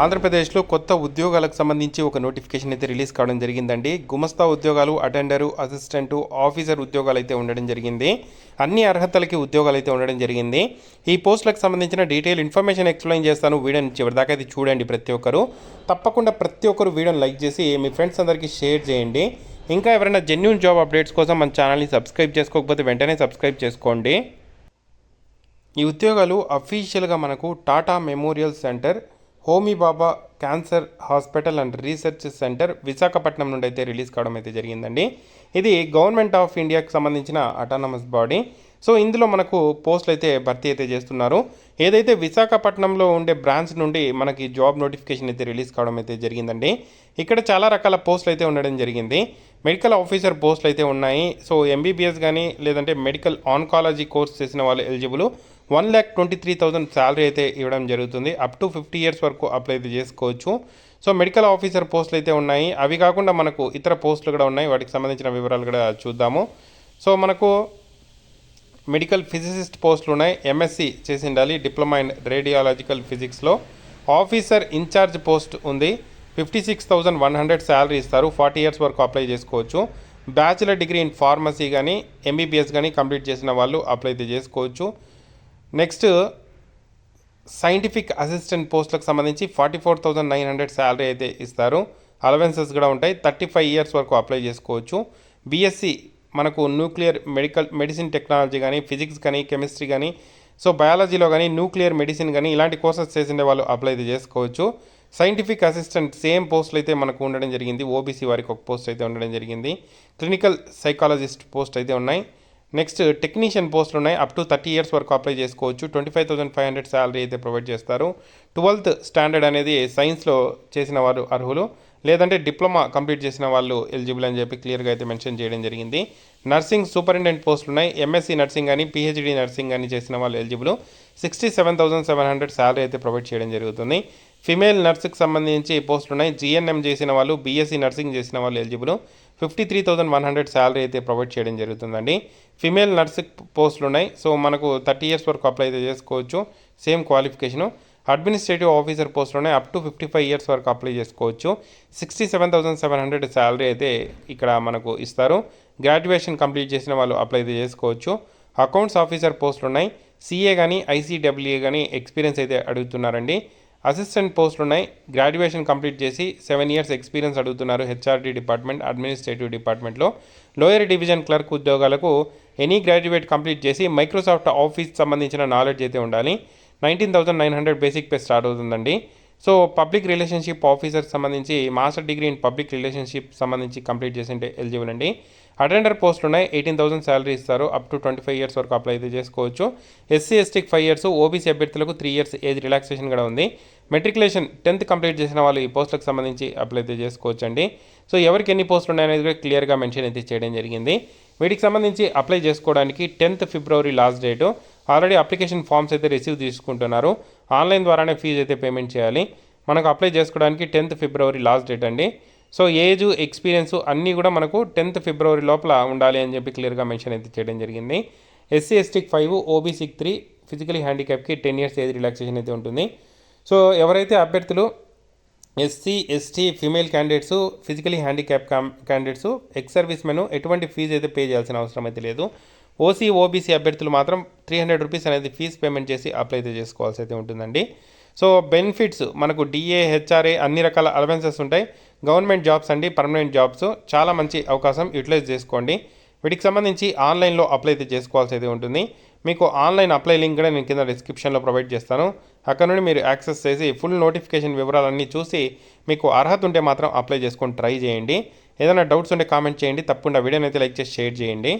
ఆంధ్రప్రదేశ్లో కొత్త ఉద్యోగాలకు సంబంధించి ఒక నోటిఫికేషన్ అయితే రిలీజ్ కావడం జరిగిందండి. గుమస్తా ఉద్యోగాలు అటెండరు అసిస్టెంటు ఆఫీసర్ ఉద్యోగాలు అయితే ఉండడం జరిగింది. అన్ని అర్హతలకి ఉద్యోగాలు అయితే ఉండడం జరిగింది. ఈ పోస్టులకు సంబంధించిన డీటెయిల్ ఇన్ఫర్మేషన్ ఎక్స్ప్లెయిన్ చేస్తాను. వీడియోని చివరిదాకా అయితే చూడండి ప్రతి ఒక్కరు. తప్పకుండా ప్రతి ఒక్కరు వీడియోని లైక్ చేసి మీ ఫ్రెండ్స్ అందరికీ షేర్ చేయండి. ఇంకా ఎవరైనా జెన్యున్ జాబ్ అప్డేట్స్ కోసం మన ఛానల్ని సబ్స్క్రైబ్ చేసుకోకపోతే వెంటనే సబ్స్క్రైబ్ చేసుకోండి. ఈ ఉద్యోగాలు అఫీషియల్గా మనకు Tata memorial centre Homi Bhabha cancer hospital and research centre Visakhapatnam నుండి అయితే రిలీజ్ కావడం అయితే జరిగిందండి. ఇది గవర్నమెంట్ ఆఫ్ ఇండియాకి సంబంధించిన అటానమస్ బాడీ సో ఇందులో మనకు పోస్టులు అయితే భర్తీ అయితే చేస్తున్నారు. ఏదైతే విశాఖపట్నంలో ఉండే బ్రాంచ్ నుండి మనకి జాబ్ నోటిఫికేషన్ అయితే రిలీజ్ కావడం అయితే జరిగిందండి. ఇక్కడ చాలా రకాల పోస్టులు అయితే ఉండడం జరిగింది. మెడికల్ ఆఫీసర్ పోస్టులు అయితే ఉన్నాయి. సో ఎంబీబీఎస్ కానీ లేదంటే మెడికల్ ఆన్కాలజీ కోర్స్ చేసిన వాళ్ళు eligible. One lakh twenty three thousand salary అయితే ఇవ్వడం జరుగుతుంది. అప్ టు ఫిఫ్టీ ఇయర్స్ వరకు అప్లై అయితే చేసుకోవచ్చు. సో మెడికల్ ఆఫీసర్ పోస్టులు అయితే ఉన్నాయి. అవి కాకుండా మనకు ఇతర పోస్టులు కూడా ఉన్నాయి. వాటికి సంబంధించిన వివరాలు కూడా చూద్దాము. సో మనకు మెడికల్ ఫిజిసిస్ట్ పోస్టులు ఉన్నాయి. ఎంఎస్సి చేసి ఉండాలి. డిప్లొమా ఇన్ రేడియాలజికల్ ఫిజిక్స్లో. ఆఫీసర్ ఇన్ఛార్జ్ పోస్ట్ ఉంది. Fifty six thousand one hundred salary ఇస్తారు. ఫార్టీ ఇయర్స్ వరకు అప్లై చేసుకోవచ్చు. బ్యాచిలర్ డిగ్రీ ఇన్ ఫార్మసీ కానీ ఎంబీబీఎస్ కానీ కంప్లీట్ చేసిన వాళ్ళు అప్లై అయితే చేసుకోవచ్చు. నెక్స్ట్ సైంటిఫిక్ అసిస్టెంట్ పోస్టులకు సంబంధించి forty four thousand nine hundred salary అయితే ఇస్తారు. అలవెన్సెస్ కూడా ఉంటాయి. థర్టీ ఫైవ్ ఇయర్స్ వరకు అప్లై చేసుకోవచ్చు. బీఎస్సీ మనకు న్యూక్లియర్ మెడికల్ మెడిసిన్ టెక్నాలజీ కానీ ఫిజిక్స్ కానీ కెమిస్ట్రీ కానీ సో బయాలజీలో కానీ న్యూక్లియర్ మెడిసిన్ కానీ ఇలాంటి కోర్సెస్ చేసిండే వాళ్ళు అప్లై అయితే చేసుకోవచ్చు. సైంటిఫిక్ అసిస్టెంట్ సేమ్ పోస్టులు అయితే మనకు ఉండడం జరిగింది. ఓబీసీ వారికి ఒక పోస్ట్ అయితే ఉండడం జరిగింది. క్లినికల్ సైకాలజిస్ట్ పోస్ట్ అయితే ఉన్నాయి. నెక్స్ట్ టెక్నీషియన్ పోస్టులు ఉన్నాయి. అప్ టు థర్టీ ఇయర్స్ వరకు అప్లై చేసుకోవచ్చు. Twenty five thousand five hundred salary అయితే ప్రొవైడ్ చేస్తారు. ట్వెల్త్ స్టాండర్డ్ అనేది సైన్స్లో చేసిన వారు అర్హులు. లేదంటే డిప్లొమా కంప్లీట్ చేసిన వాళ్ళు ఎలిజిబుల్ అని చెప్పి క్లియర్గా అయితే మెన్షన్ చేయడం జరిగింది. నర్సింగ్ సూపరింటెండెంట్ పోస్టులు ఉన్నాయి. ఎంఎస్సీ నర్సింగ్ కానీ పిహెచ్డి నర్సింగ్ కానీ చేసిన వాళ్ళు eligible sixty seven thousand seven hundred salary అయితే ప్రొవైడ్ చేయడం జరుగుతుంది. ఫిమేల్ నర్సుకి సంబంధించి పోస్టులు ఉన్నాయి. జిఎన్ఎం చేసిన వాళ్ళు బీఎస్సీ నర్సింగ్ చేసిన వాళ్ళు eligible. Fifty three thousand one hundred salary అయితే ప్రొవైడ్ చేయడం జరుగుతుందండి. ఫిమేల్ నర్సింగ్ పోస్టులు ఉన్నాయి. సో మనకు థర్టీ ఇయర్స్ వరకు అప్లై అయితే చేసుకోవచ్చు. Same qualification. అడ్మినిస్ట్రేటివ్ ఆఫీసర్ పోస్టులు ఉన్నాయి. Up to fifty five years వరకు అప్లై చేసుకోవచ్చు. Sixty seven thousand seven hundred salary అయితే ఇక్కడ మనకు ఇస్తారు. గ్రాడ్యుయేషన్ కంప్లీట్ చేసిన వాళ్ళు అప్లై అయితే చేసుకోవచ్చు. అకౌంట్స్ ఆఫీసర్ పోస్టులు ఉన్నాయి. సిఏ కానీ ఐసీడబ్ల్యూఏ కానీ ఎక్స్పీరియన్స్ అయితే అడుగుతున్నారండి. అసిస్టెంట్ పోస్టులు ఉన్నాయి గ్రాడ్యుయేషన్ కంప్లీట్ చేసి సెవెన్ ఇయర్స్ ఎక్స్పీరియన్స్ అడుగుతున్నారు హెచ్ఆర్డీ డిపార్ట్మెంట్ అడ్మినిస్ట్రేటివ్ డిపార్ట్మెంట్లో. లోయర్ డివిజన్ క్లర్క్ ఉద్యోగాలకు ఎనీ గ్రాడ్యుయేట్ కంప్లీట్ చేసి మైక్రోసాఫ్ట్ ఆఫీస్ సంబంధించిన నాలెడ్జ్ అయితే ఉండాలి. Nineteen thousand nine hundred basic pay start అవుతుందండి. సో పబ్లిక్ రిలేషన్షిప్ ఆఫీసర్ సంబంధించి master degree in public relationship సంబంధించి కంప్లీట్ చేసి ఉంటే ఎలిజిబుల్ అండి. అటెండర్ పోస్టులు ఉన్నాయి ఎయిటీన్ థౌసండ్ శాలరీ ఇస్తారు up to twenty five years వరకు అప్లై అయితే చేసుకోవచ్చు. ఎస్సీ ఎస్టీకి ఫైవ్ ఇయర్స్ ఓబీసీ అభ్యర్థులకు త్రీ ఇయర్స్ ఏజ్ రిలాక్సేషన్ కూడా ఉంది. మెట్రికులేషన్ టెన్త్ కంప్లీట్ చేసిన వాళ్ళు ఈ పోస్టులకు సంబంధించి అప్లై అయితే చేసుకోవచ్చు అండి. సో ఎవరికి ఎన్ని పోస్టులు ఉన్నాయనేది కూడా క్లియర్గా మెన్షన్ అయితే చేయడం జరిగింది. వీటికి సంబంధించి అప్లై చేసుకోవడానికి tenth February last date already application forms అయితే రిసీవ్ తీసుకుంటున్నారు. ఆన్లైన్ ద్వారానే ఫీజు అయితే పేమెంట్ చేయాలి. మనకు అప్లై చేసుకోవడానికి టెన్త్ ఫిబ్రవరి లాస్ట్ డేట్ అండి. సో ఏజ్ ఎక్స్పీరియన్స్ అన్నీ కూడా మనకు టెన్త్ ఫిబ్రవరి లోపల ఉండాలి అని చెప్పి క్లియర్గా మెన్షన్ అయితే చేయడం జరిగింది. ఎస్సీ ఎస్టీకి ఫైవ్ ఓబీసీకి త్రీ ఫిజికలీ హ్యాండిక్యాప్కి టెన్ ఇయర్స్ ఏజ్ రిలాక్సేషన్ అయితే ఉంటుంది. సో ఎవరైతే అభ్యర్థులు SC ST female candidates physically handicap candidates ex servicemen ఎటువంటి ఫీజు అయితే పే చేయాల్సిన అవసరం అయితే లేదు. ఓసీ ఓబీసీ అభ్యర్థులు మాత్రం త్రీ హండ్రెడ్ రూపీస్ అనేది ఫీజు పేమెంట్ చేసి అప్లై అయితే చేసుకోవాల్సి అయితే ఉంటుందండి. సో బెనిఫిట్స్ మనకు డిఏ హెచ్ఆర్ఏ అన్ని రకాల అలవెన్సెస్ ఉంటాయి. గవర్నమెంట్ జాబ్స్ అండి పర్మనెంట్ జాబ్స్ చాలా మంచి అవకాశం యూటిలైజ్ చేసుకోండి. వీటికి సంబంధించి ఆన్లైన్లో అప్లై అయితే చేసుకోవాల్సి అయితే ఉంటుంది. మీకు ఆన్లైన్ అప్లై లింక్ కూడా నేను కింద డిస్క్రిప్షన్లో ప్రొవైడ్ చేస్తాను. అక్కడ నుండి మీరు యాక్సెస్ చేసి ఫుల్ నోటిఫికేషన్ వివరాలన్నీ చూసి మీకు అర్హత ఉంటే మాత్రం అప్లై చేసుకొని ట్రై చేయండి. ఏదైనా డౌట్స్ ఉంటే కామెంట్ చేయండి. తప్పకుండా వీడియోని అయితే లైక్ చేసి షేర్ చేయండి.